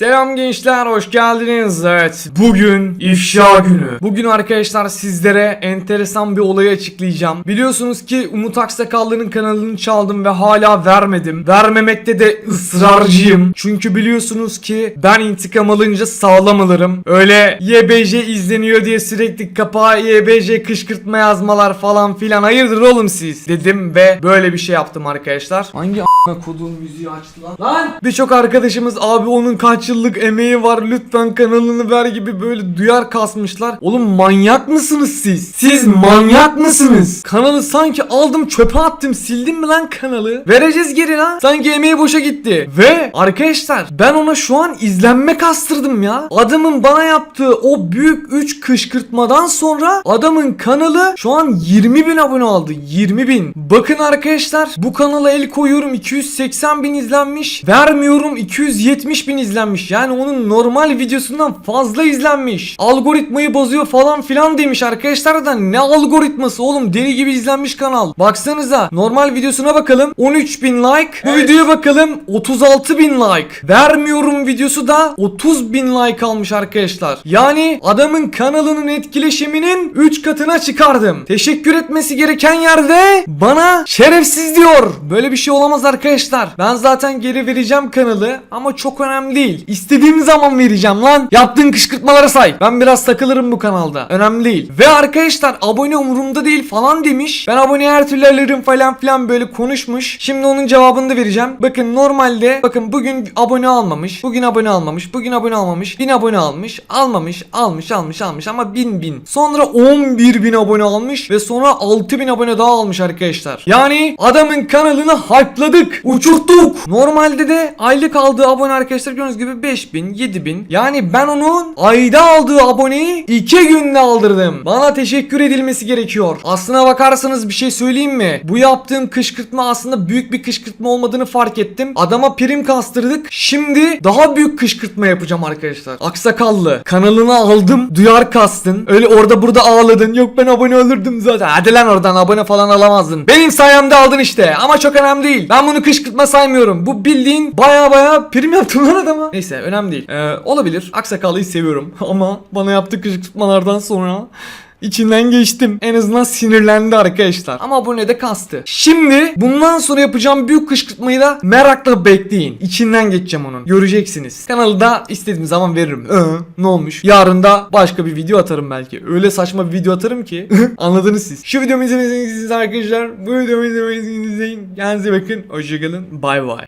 Selam gençler hoş geldiniz. Evet bugün ifşa günü. Bugün arkadaşlar sizlere enteresan bir olayı açıklayacağım. Biliyorsunuz ki Umut Aksakallı'nın kanalını çaldım ve hala vermedim. Vermemekte de ısrarcıyım. Çünkü biliyorsunuz ki ben intikam alınca sağlam alırım. Öyle YBJ izleniyor diye sürekli kapağa YBJ kışkırtma yazmalar falan filan. Hayırdır oğlum siz? Dedim ve böyle bir şey yaptım arkadaşlar. Hangi a**ına koduğum müziği açtı lan? Lan! Birçok arkadaşımız abi onun kaç yıllık emeği var lütfen kanalını ver gibi böyle duyar kasmışlar. Oğlum manyak mısınız siz? Siz manyak mısınız? Kanalı sanki aldım çöpe attım sildim mi lan kanalı? Vereceğiz geri lan. Sanki emeği boşa gitti. Ve arkadaşlar ben ona şu an izlenme kastırdım ya. Adamın bana yaptığı o büyük 3 kışkırtmadan sonra adamın kanalı şu an 20 bin abone aldı. 20 bin. Bakın arkadaşlar bu kanala el koyuyorum 280 bin izlenmiş. Vermiyorum 270 bin izlenmiş. Yani onun normal videosundan fazla izlenmiş. Algoritmayı bozuyor falan filan demiş arkadaşlar da ne algoritması oğlum deli gibi izlenmiş kanal. Baksanıza normal videosuna bakalım 13 bin like. Bu videoya bakalım 36 bin like. Vermiyorum videosu da 30 bin like almış arkadaşlar. Yani adamın kanalının etkileşiminin 3 katına çıkardım. Teşekkür etmesi gereken yerde bana şerefsiz diyor. Böyle bir şey olamaz arkadaşlar. Ben zaten geri vereceğim kanalı ama çok önemli değil. İstediğim zaman vereceğim lan. Yaptığın kışkırtmalara say. Ben biraz takılırım bu kanalda. Önemli değil. Ve arkadaşlar abone umurumda değil falan demiş. Ben abone her türlü alırım falan filan böyle konuşmuş. Şimdi onun cevabını da vereceğim. Bakın normalde bakın bugün abone almamış. Bugün abone almamış. Bugün abone almamış. 1000 abone almış. Almamış. Almış almış almış ama 1000 bin. Sonra 11 bin abone almış ve sonra 6000 abone daha almış arkadaşlar. Yani adamın kanalını hype'ladık. Uçurttuk. Normalde de aylık aldığı abone arkadaşlar gördüğünüz gibi 5000, 7000. Yani ben onun ayda aldığı aboneyi 2 günde aldırdım. Bana teşekkür edilmesi gerekiyor. Aslına bakarsanız bir şey söyleyeyim mi? Bu yaptığım kışkırtma aslında büyük bir kışkırtma olmadığını fark ettim. Adama prim kastırdık. Şimdi daha büyük kışkırtma yapacağım arkadaşlar. Aksakallı. Kanalını aldım. Duyar kastın. Öyle orada burada ağladın. Yok ben abone olurdum zaten. Hadi lan oradan abone falan alamazdın. Benim sayemde aldın işte. Ama çok önemli değil. Ben bunu kışkırtma saymıyorum. Bu bildiğin baya baya prim yaptım lan adama. Neyse önemli değil. Ee, olabilir. Aksakallıyı seviyorum. Ama bana yaptığı kışkırtmalardan sonra İçinden geçtim. En azından sinirlendi arkadaşlar. Ama abone de kastı. Şimdi bundan sonra yapacağım büyük kışkırtmayı da merakla bekleyin. İçinden geçeceğim onun. Göreceksiniz. Kanalı da istediğim zaman veririm. Ee, ne olmuş? Yarın da başka bir video atarım belki. Öyle saçma bir video atarım ki. Anladınız siz. Şu videomu izlemediyseniz arkadaşlar bu videomu izlemediyseniz izleyin. Kendinize bakın. Hoşçakalın. Bay bay.